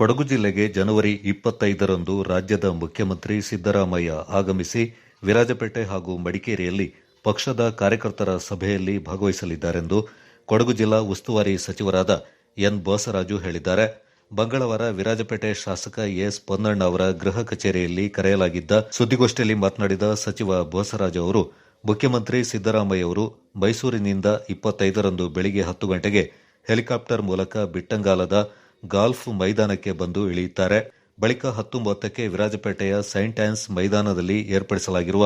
ಕೊಡಗು ಜಿಲ್ಲೆಗೆ ಜನವರಿ ಇಪ್ಪತ್ತೈದರಂದು ರಾಜ್ಯದ ಮುಖ್ಯಮಂತ್ರಿ ಸಿದ್ದರಾಮಯ್ಯ ಆಗಮಿಸಿ ವಿರಾಜಪೇಟೆ ಹಾಗೂ ಮಡಿಕೇರಿಯಲ್ಲಿ ಪಕ್ಷದ ಕಾರ್ಯಕರ್ತರ ಸಭೆಯಲ್ಲಿ ಭಾಗವಹಿಸಲಿದ್ದಾರೆಂದು ಕೊಡಗು ಜಿಲ್ಲಾ ಉಸ್ತುವಾರಿ ಸಚಿವರಾದ ಎನ್ ಬೋಸರಾಜು ಹೇಳಿದ್ದಾರೆ. ಮಂಗಳವಾರ ವಿರಾಜಪೇಟೆ ಶಾಸಕ ಎಸ್ ಪೊನ್ನಣ್ಣ ಅವರ ಗೃಹ ಕಚೇರಿಯಲ್ಲಿ ಕರೆಯಲಾಗಿದ್ದ ಸುದ್ದಿಗೋಷ್ಠಿಯಲ್ಲಿ ಮಾತನಾಡಿದ ಸಚಿವ ಬೋಸರಾಜು ಅವರು, ಮುಖ್ಯಮಂತ್ರಿ ಸಿದ್ದರಾಮಯ್ಯ ಅವರು ಮೈಸೂರಿನಿಂದ ಇಪ್ಪತ್ತೈದರಂದು ಬೆಳಿಗ್ಗೆ ಹತ್ತು ಗಂಟೆಗೆ ಹೆಲಿಕಾಪ್ಟರ್ ಮೂಲಕ ಬಿಟ್ಟಂಗಾಲದ ಗಾಲ್ಫ್ ಮೈದಾನಕ್ಕೆ ಬಂದು ಇಳಿಯುತ್ತಾರೆ. ಬಳಿಕ ಹತ್ತೊಂಬತ್ತಕ್ಕೆ ವಿರಾಜಪೇಟೆಯ ಸೈಂಟ್ ಆನ್ಸ್ ಮೈದಾನದಲ್ಲಿ ಏರ್ಪಡಿಸಲಾಗಿರುವ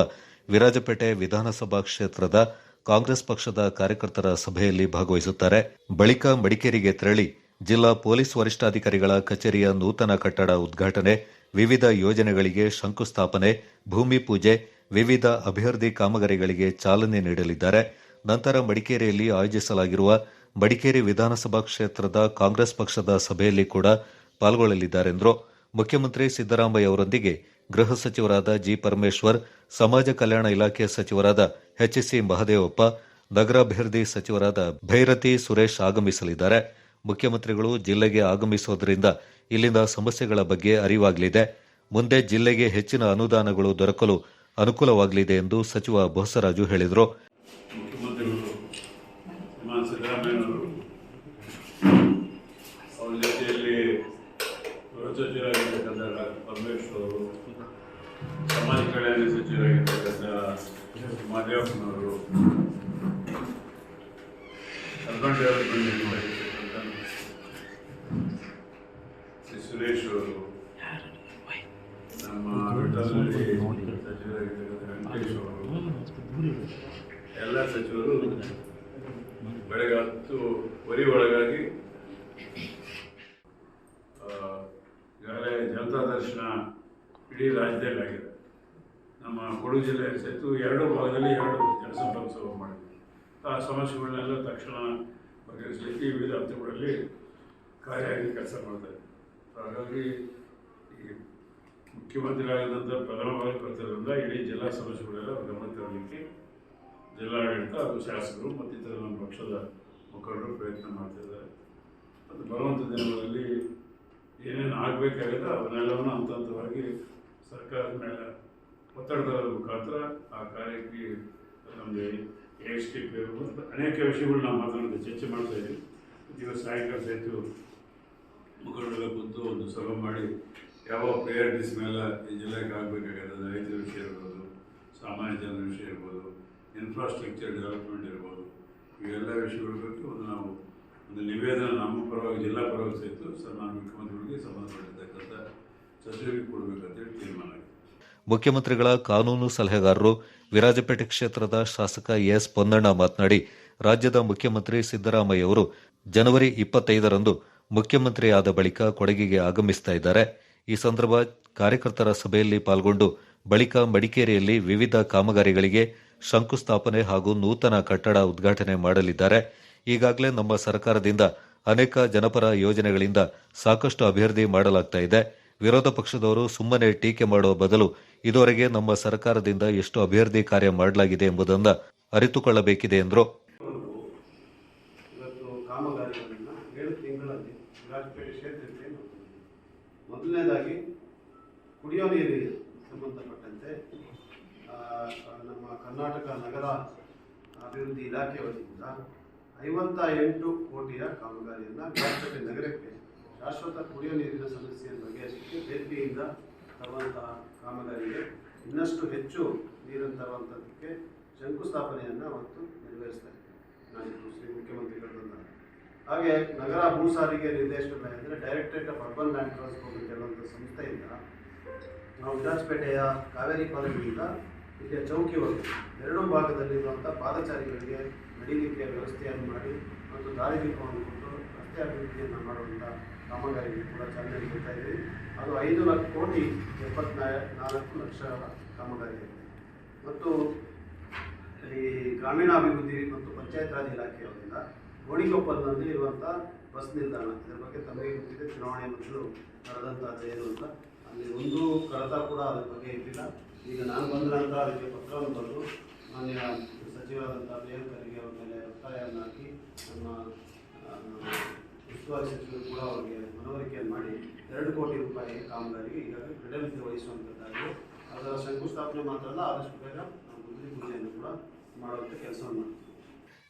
ವಿರಾಜಪೇಟೆ ವಿಧಾನಸಭಾ ಕ್ಷೇತ್ರದ ಕಾಂಗ್ರೆಸ್ ಪಕ್ಷದ ಕಾರ್ಯಕರ್ತರ ಸಭೆಯಲ್ಲಿ ಭಾಗವಹಿಸುತ್ತಾರೆ. ಬಳಿಕ ಮಡಿಕೇರಿಗೆ ತೆರಳಿ ಜಿಲ್ಲಾ ಪೊಲೀಸ್ ವರಿಷ್ಠಾಧಿಕಾರಿಗಳ ಕಚೇರಿಯ ನೂತನ ಕಟ್ಟಡ ಉದ್ಘಾಟನೆ, ವಿವಿಧ ಯೋಜನೆಗಳಿಗೆ ಶಂಕುಸ್ಥಾಪನೆ, ಭೂಮಿ ಪೂಜೆ, ವಿವಿಧ ಅಭಿವೃದ್ಧಿ ಕಾಮಗಾರಿಗಳಿಗೆ ಚಾಲನೆ ನೀಡಲಿದ್ದಾರೆ. ನಂತರ ಮಡಿಕೇರಿಯಲ್ಲಿ ಆಯೋಜಿಸಲಾಗಿರುವ ಮಡಿಕೇರಿ ವಿಧಾನಸಭಾ ಕ್ಷೇತ್ರದ ಕಾಂಗ್ರೆಸ್ ಪಕ್ಷದ ಸಭೆಯಲ್ಲಿ ಕೂಡ ಪಾಲ್ಗೊಳ್ಳಲಿದ್ದಾರೆಂದರು. ಮುಖ್ಯಮಂತ್ರಿ ಸಿದ್ದರಾಮಯ್ಯ ಅವರೊಂದಿಗೆ ಗೃಹ ಸಚಿವರಾದ ಜಿ ಪರಮೇಶ್ವರ್, ಸಮಾಜ ಕಲ್ಯಾಣ ಇಲಾಖೆ ಸಚಿವರಾದ ಎಚ್ಸಿ ಮಹದೇವಪ್ಪ ನಗರಾಭಿವೃದ್ಧಿ ಸಚಿವರಾದ ಭೈರತಿ ಸುರೇಶ್ ಆಗಮಿಸಲಿದ್ದಾರೆ. ಮುಖ್ಯಮಂತ್ರಿಗಳು ಜಿಲ್ಲೆಗೆ ಆಗಮಿಸುವುದರಿಂದ ಇಲ್ಲಿನ ಸಮಸ್ಯೆಗಳ ಬಗ್ಗೆ ಅರಿವಾಗಲಿದೆ. ಮುಂದೆ ಜಿಲ್ಲೆಗೆ ಹೆಚ್ಚಿನ ಅನುದಾನಗಳು ದೊರಕಲು ಅನುಕೂಲವಾಗಲಿದೆ ಎಂದು ಸಚಿವ ಬೋಸರಾಜು ಹೇಳಿದರು ಮುಖ್ಯಮಂತ್ರಿಗಳು ಶ್ರೀಮಾನ್ ಸಿದ್ದರಾಮಯ್ಯನವರು ಅವ್ರ ಜೊತೆಯಲ್ಲಿ ಗೃಹ ಸಚಿವರಾಗಿರ್ತಕ್ಕಂಥ ಡಾಕ್ಟರ್ ಪರಮೇಶ್ವರ್ ಅವರು, ಸಮಾಜ ಕಲ್ಯಾಣ ಸಚಿವರಾಗಿರ್ತಕ್ಕಂಥ ಮಾದೇವಪ್ಪನವರು ಅರ್ಬನ್ ಡೆವಲಪ್ಮೆಂಟ್ ಶ್ರೀ ಸುರೇಶ್ ಅವರು, ನಮ್ಮ ವಿಠಲದಲ್ಲಿ ಸಚಿವರಾಗಿರ್ತಕ್ಕಂಥ ವೆಂಕಟೇಶ್ ಅವರು, ಎಲ್ಲ ಸಚಿವರು ಬೆಳಗ್ಗೆ ಹತ್ತುವರೆ ಒಳಗಾಗಿ ಆ, ಈಗಾಗಲೇ ಜನತಾ ದರ್ಶನ ಇಡೀ ರಾಜ್ಯದಲ್ಲಿ ಆಗಿದೆ ನಮ್ಮ ಕೊಡಗು ಜಿಲ್ಲೆ ಸಹಿತ ಎರಡು ಭಾಗದಲ್ಲಿ ಎರಡು ಜನಸಂಪರ್ಕ ಮಾಡಿದ್ವಿ. ಆ ಸಮಸ್ಯೆಗಳನ್ನೆಲ್ಲ ತಕ್ಷಣ ಬಗೆಹರಿಸಲಿಕ್ಕೆ ವಿವಿಧ ಹಂತಗಳಲ್ಲಿ ಕಾರ್ಯವಾಗಿ ಕೆಲಸ ಮಾಡ್ತಾರೆ. ಹಾಗಾಗಿ ಈ ಮುಖ್ಯಮಂತ್ರಿಗಳಾಗಿದ್ದಂಥ ಪ್ರಧಾನವಾಗಿ ಬಾರಿ ಬರ್ತಿರೋದ್ರಿಂದ ಇಡೀ ಜಿಲ್ಲಾ ಸಮಸ್ಯೆಗಳೆಲ್ಲ ಗಮನ ತರಲಿಕ್ಕೆ ಜಿಲ್ಲಾಡಳಿತ ಹಾಗೂ ಶಾಸಕರು ಮತ್ತಿತರ ನಮ್ಮ ಪಕ್ಷದ ಮುಖಂಡರು ಪ್ರಯತ್ನ ಮಾಡ್ತಿದ್ದಾರೆ. ಮತ್ತು ಬರುವಂಥ ದಿನಗಳಲ್ಲಿ ಏನೇನು ಆಗಬೇಕಾಗಿದೆ ಅವನ್ನೆಲ್ಲವನ್ನು ಹಂತ ಹಂತವಾಗಿ ಸರ್ಕಾರದ ಮೇಲೆ ಒತ್ತಡದ ಮುಖಾಂತರ ಆ ಕಾರ್ಯಕ್ಕೆ ನಮಗೆ ಎಸ್ ಟಿ ಪಿ ಅನೇಕ ವಿಷಯಗಳು ನಾವು ಮಾತನಾಡಿದ ಚರ್ಚೆ ಮಾಡ್ತಾ ಇದ್ದೀವಿ ಇವತ್ತು ಸಾಯಂಕಾಲ ಸಹಿತ ಮುಖಂಡರ ಕುಂತು ಒಂದು ಸಭೆ ಮಾಡಿ ಯಾವ ಪ್ರಯಾರಿಟೀಸ್ ಮೇಲೆ ಈ ಜಿಲ್ಲೆಗೆ ಆಗಬೇಕಾಗಿದೆ, ರೈತರ ವಿಷಯ ಇರ್ಬೋದು, ಸಾಮಾನ್ಯ ಜನರ ವಿಷಯ ಇರ್ಬೋದು ಇನ್ಫ್ರಾಸ್ಟ್ರಕ್ಚರ್ ಡೆವಲಪ್ಮೆಂಟ್ ಇರ್ಬೋದು, ಇವೆಲ್ಲ ವಿಷಯಗಳ ಬಗ್ಗೆ ಒಂದು ನಾವು ಒಂದು ನಿವೇದನ ನಮ್ಮ ಪರವಾಗಿ, ಜಿಲ್ಲಾ ಪರವಾಗಿ ಸಹಿತ ಸನ್ಮಾನ್ಯ ಮುಖ್ಯಮಂತ್ರಿಗಳಿಗೆ ಸಂಬಂಧಪಟ್ಟಿರ್ತಕ್ಕಂಥ ಸಚಿವರಿಗೆ ಕೊಡಬೇಕಂತೇಳಿ ತೀರ್ಮಾನ ಮುಖ್ಯಮಂತ್ರಿಗಳ ಕಾನೂನು ಸಲಹೆಗಾರರು ವಿರಾಜಪೇಟೆ ಕ್ಷೇತ್ರದ ಶಾಸಕ ಎಸ್ ಪೊನ್ನಣ್ಣ ಮಾತನಾಡಿ, ರಾಜ್ಯದ ಮುಖ್ಯಮಂತ್ರಿ ಸಿದ್ದರಾಮಯ್ಯ ಅವರು ಜನವರಿ ಇಪ್ಪತ್ತೈದರಂದು ಮುಖ್ಯಮಂತ್ರಿ ಆದ ಬಳಿಕ ಕೊಡಗಿಗೆ ಆಗಮಿಸ್ತಾ ಇದ್ದಾರೆ. ಈ ಸಂದರ್ಭ ಕಾರ್ಯಕರ್ತರ ಸಭೆಯಲ್ಲಿ ಪಾಲ್ಗೊಂಡು, ಬಳಿಕ ಮಡಿಕೇರಿಯಲ್ಲಿ ವಿವಿಧ ಕಾಮಗಾರಿಗಳಿಗೆ ಶಂಕುಸ್ಥಾಪನೆ ಹಾಗೂ ನೂತನ ಕಟ್ಟಡ ಉದ್ಘಾಟನೆ ಮಾಡಲಿದ್ದಾರೆ. ಈಗಾಗಲೇ ನಮ್ಮ ಸರ್ಕಾರದಿಂದ ಅನೇಕ ಜನಪರ ಯೋಜನೆಗಳಿಂದ ಸಾಕಷ್ಟು ಅಭಿವೃದ್ಧಿ ಮಾಡಲಾಗ್ತಾ ಇದೆ. ವಿರೋಧ ಪಕ್ಷದವರು ಸುಮ್ಮನೆ ಟೀಕೆ ಮಾಡುವ ಬದಲು ಇದುವರೆಗೆ ನಮ್ಮ ಸರ್ಕಾರದಿಂದ ಎಷ್ಟು ಅಭಿವೃದ್ಧಿ ಕಾರ್ಯ ಮಾಡಲಾಗಿದೆ ಎಂಬುದನ್ನು ಅರಿತುಕೊಳ್ಳಬೇಕಿದೆ ಎಂದರು. ಮೊದಲನೇದಾಗಿ ಕುಡಿಯೋ ನೀರಿಗೆ ಸಂಬಂಧಪಟ್ಟಂತೆ ನಮ್ಮ ಕರ್ನಾಟಕ ನಗರ ಅಭಿವೃದ್ಧಿ ಇಲಾಖೆ ವತಿಯಿಂದ ಐವತ್ತ ಎಂಟು ಕೋಟಿಯ ಕಾಮಗಾರಿಯನ್ನು ವಿರಾಜಪೇಟೆ ನಗರಕ್ಕೆ ಶಾಶ್ವತ ಕುಡಿಯುವ ನೀರಿನ ಸಮಸ್ಯೆಯನ್ನು ಬಗೆಹರಿಸಲಿಕ್ಕೆ ಬೇಸಿಗೆಯಿಂದ ತರುವಂತಹ ಕಾಮಗಾರಿಗೆ ಇನ್ನಷ್ಟು ಹೆಚ್ಚು ನೀರನ್ನು ತರುವಂಥದ್ದಕ್ಕೆ ಶಂಕುಸ್ಥಾಪನೆಯನ್ನು ಅವತ್ತು ನೆರವೇರಿಸ್ತಾ ಇದ್ದೇವೆ ನಾನು ಶ್ರೀ ಮುಖ್ಯಮಂತ್ರಿಗಳನ್ನ ಹಾಗೆ ನಗರ ಭೂ ಸಾರಿಗೆ ನಿರ್ದೇಶನ ಅಂದರೆ directorate of urban land transport ಹೇಳುವಂಥ ಸಂಸ್ಥೆಯಿಂದ ನಾವು ವಿರಾಜಪೇಟೆಯ ಕಾವೇರಿ ಕಾಲೋನಿಯಿಂದ ಇಲ್ಲಿಯ ಚೌಕಿವರೆಗೂ ಎರಡೂ ಭಾಗದಲ್ಲಿರುವಂಥ ಪಾದಚಾರಿಗಳಿಗೆ ನಡೀಲಿಕ್ಕೆ ವ್ಯವಸ್ಥೆಯನ್ನು ಮಾಡಿ ಮತ್ತು ದಾರಿ ದೀಪವನ್ನು ಕೊಟ್ಟು ರಸ್ತೆ ಅಭಿವೃದ್ಧಿಯನ್ನು ಮಾಡುವಂಥ ಕಾಮಗಾರಿಗೆ ಕೂಡ ಚಾಲನೆ ನೀಡ್ತಾ ಇದ್ದೀವಿ. ಅದು ಐದು ಲಕ್ಷ ಕೋಟಿ ಎಪ್ಪತ್ನಾ ನಾಲ್ಕು ಲಕ್ಷ ಕಾಮಗಾರಿಯಾಗಿದೆ ಮತ್ತು ಈ ಗ್ರಾಮೀಣಾಭಿವೃದ್ಧಿ ಮತ್ತು ಪಂಚಾಯತ್ ರಾಜ್ ಇಲಾಖೆಯವರಿಂದ ಗೋಣಿಕೊಪ್ಪಲ್ನಲ್ಲಿ ಇರುವಂಥ ಬಸ್ ನಿಲ್ದಾಣ, ಇದರ ಬಗ್ಗೆ ತಮಗೆ ಗೊತ್ತಿದೆ. ಚುನಾವಣೆ ಮೊದಲು ನಡೆದಂಥದ್ದು ಏನು ಅಂತ ಅಲ್ಲಿ ಒಂದು ಕಡತ ಕೂಡ ಅದ್ರ ಬಗ್ಗೆ ಇರಲಿಲ್ಲ. ಈಗ ನಾನು ಬಂದ ನಂತರ ಅದಕ್ಕೆ ಪತ್ರವನ್ನು ಬರೆದು ಮಾನ್ಯ ಸಚಿವರಾದಂಥ ಖರ್ಗೆ ಅವ್ರ ಮೇಲೆ ಒತ್ತಾಯವನ್ನು ಹಾಕಿ ನಮ್ಮ ಉಸ್ತುವಾರಿ ಸಚಿವರು ಕೂಡ ಅವರಿಗೆ ಮನವರಿಕೆಯನ್ನು ಮಾಡಿ ಎರಡು ಕೋಟಿ ರೂಪಾಯಿ ಕಾಮಗಾರಿಗೆ ಈಗಾಗಲೇ ಕ್ರೆಡೆನ್ಸಿ ವಹಿಸುವಂಥದ್ದಾಗಿದೆ ಅದರ ಶಂಕುಸ್ಥಾಪನೆ ಮಾತ್ರ ಅಲ್ಲ, ಆದಷ್ಟು ಬೇಗ ಗುದ್ಲಿ ಪೂಜೆಯನ್ನು ಕೂಡ ಮಾಡುವಂಥ ಕೆಲಸವನ್ನು ಮಾಡ್ತೀವಿ.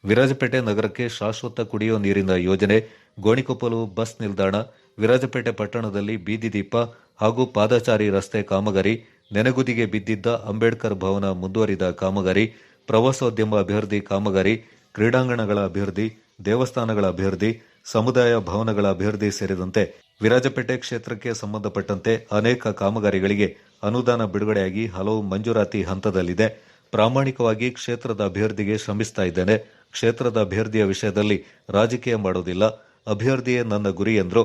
ವಿರಾಜಪೇಟೆ ನಗರಕ್ಕೆ ಶಾಶ್ವತ ಕುಡಿಯುವ ನೀರಿನ ಯೋಜನೆ ಗೋಣಿಕೊಪ್ಪಲು ಬಸ್ ನಿಲ್ದಾಣ ವಿರಾಜಪೇಟೆ ಪಟ್ಟಣದಲ್ಲಿ ಬೀದಿ ದೀಪ ಹಾಗೂ ಪಾದಚಾರಿ ರಸ್ತೆ ಕಾಮಗಾರಿ, ನೆನೆಗುದಿಗೆ ಬಿದ್ದಿದ್ದ ಅಂಬೇಡ್ಕರ್ ಭವನ ಮುಂದುವರಿದ ಕಾಮಗಾರಿ, ಪ್ರವಾಸೋದ್ಯಮ ಅಭಿವೃದ್ಧಿ ಕಾಮಗಾರಿ, ಕ್ರೀಡಾಂಗಣಗಳ ಅಭಿವೃದ್ಧಿ, ದೇವಸ್ಥಾನಗಳ ಅಭಿವೃದ್ಧಿ, ಸಮುದಾಯ ಭವನಗಳ ಅಭಿವೃದ್ಧಿ ಸೇರಿದಂತೆ ವಿರಾಜಪೇಟೆ ಕ್ಷೇತ್ರಕ್ಕೆ ಸಂಬಂಧಪಟ್ಟಂತೆ ಅನೇಕ ಕಾಮಗಾರಿಗಳಿಗೆ ಅನುದಾನ ಬಿಡುಗಡೆಯಾಗಿ ಹಲವು ಮಂಜೂರಾತಿ ಹಂತದಲ್ಲಿದೆ. ಪ್ರಾಮಾಣಿಕವಾಗಿ ಕ್ಷೇತ್ರದ ಅಭಿವೃದ್ಧಿಗೆ ಶ್ರಮಿಸ್ತಾ ಇದ್ದೇನೆ. ಕ್ಷೇತ್ರದ ಅಭಿವೃದ್ಧಿಯ ವಿಷಯದಲ್ಲಿ ರಾಜಕೀಯ ಮಾಡೋದಿಲ್ಲ. ಅಭಿವೃದ್ಧಿಯೇ ನನ್ನ ಗುರಿ ಎಂದರು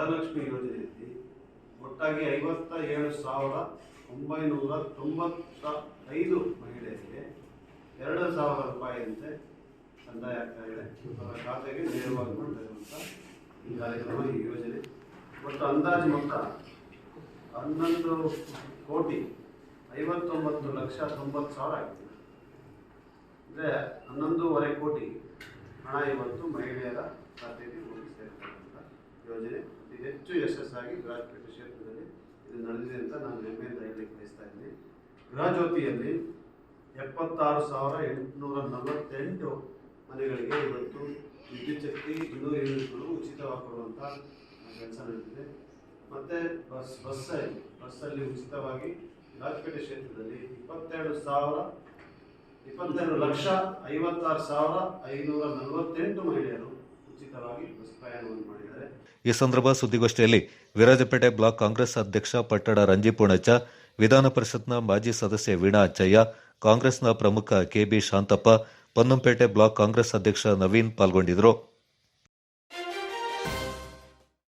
ಗೃಹಲಕ್ಷ್ಮಿ ಯೋಜನೆಯಲ್ಲಿ ಒಟ್ಟಾಗಿ ಐವತ್ತ ಏಳು ಸಾವಿರ ಒಂಬೈನೂರ ತೊಂಬತ್ತ ಐದು ಮಹಿಳೆಯರಿಗೆ ಎರಡು ಸಾವಿರ ರೂಪಾಯಿಯಂತೆ ಸಂದಾಯ ಆಗ್ತಾ ಇದೆ ಅವರ ಖಾತೆಗೆ ನೇರವಾಗಿ ಮಾಡ್ತಾ ಈ ಕಾರ್ಯಕ್ರಮ, ಈ ಯೋಜನೆ. ಒಟ್ಟು ಅಂದಾಜು ಮೊತ್ತ ಹನ್ನೊಂದು ಕೋಟಿ ಐವತ್ತೊಂಬತ್ತು ಲಕ್ಷ ತೊಂಬತ್ತು ಸಾವಿರ ಆಗಿದೆ. ಅಂದರೆ ಹನ್ನೊಂದೂವರೆ ಕೋಟಿ ಹಣ ಇವತ್ತು ಮಹಿಳೆಯರ ಖಾತೆಗೆ ಹೋಗಿ ಸೇರ್ತಕ್ಕಂಥ ಯೋಜನೆ ಹೆಚ್ಚು ಯಶಸ್ಸಾಗಿ ವಿರಾಜಪೇಟೆ ಕ್ಷೇತ್ರದಲ್ಲಿ ಇದು ನಡೆದಿದೆ ಅಂತ ನಾನು ಹೆಮ್ಮೆಯಿಂದ ಹೇಳಲಿಕ್ಕೆ ಬಯಸ್ತಾ ಇದ್ದೀನಿ. ಗೃಹಜ್ಯೋತಿಯಲ್ಲಿ ಎಪ್ಪತ್ತಾರು ಸಾವಿರ ಎಂಟುನೂರ ನಲವತ್ತೆಂಟು ಮನೆಗಳಿಗೆ ಇವತ್ತು ವಿದ್ಯುತ್ ಶಕ್ತಿ ಇನ್ನೂರು ಯೂನಿಟ್ಗಳು ಉಚಿತವಾಗಿ ಕೊಡುವಂಥ ಕೆಲಸ ನಡೆದಿದೆ. ಮತ್ತು ಬಸ್, ಬಸ್ಸಲ್ಲಿ ಬಸ್ಸಲ್ಲಿ ಉಚಿತವಾಗಿ ರಾಜಪೇಟೆ ಕ್ಷೇತ್ರದಲ್ಲಿ ಇಪ್ಪತ್ತೆರಡು ಸಾವಿರ, ಇಪ್ಪತ್ತೆರಡು ಲಕ್ಷ ಐವತ್ತಾರು ಸಾವಿರ ಐನೂರ ನಲವತ್ತೆಂಟು ಮಹಿಳೆಯರು ಈ ಸಂದರ್ಭ ಸುದ್ದಿಗೋಷ್ಠಿಯಲ್ಲಿ ವಿರಾಜಪೇಟೆ ಬ್ಲಾಕ್ ಕಾಂಗ್ರೆಸ್ ಅಧ್ಯಕ್ಷ ಪಟ್ಟಣ ರಂಜಿಪೂಣಚ್ಚ ವಿಧಾನ ಪರಿಷತ್ನ ಮಾಜಿ ಸದಸ್ಯೆ ವೀಣಾ ಅಚ್ಚಯ್ಯ, ಕಾಂಗ್ರೆಸ್ನ ಪ್ರಮುಖ ಕೆಬಿ ಶಾಂತಪ್ಪ, ಪೊನ್ನಂಪೇಟೆ ಬ್ಲಾಕ್ ಕಾಂಗ್ರೆಸ್ ಅಧ್ಯಕ್ಷ ನವೀನ್ ಪಾಲ್ಗೊಂಡಿದ್ದರು.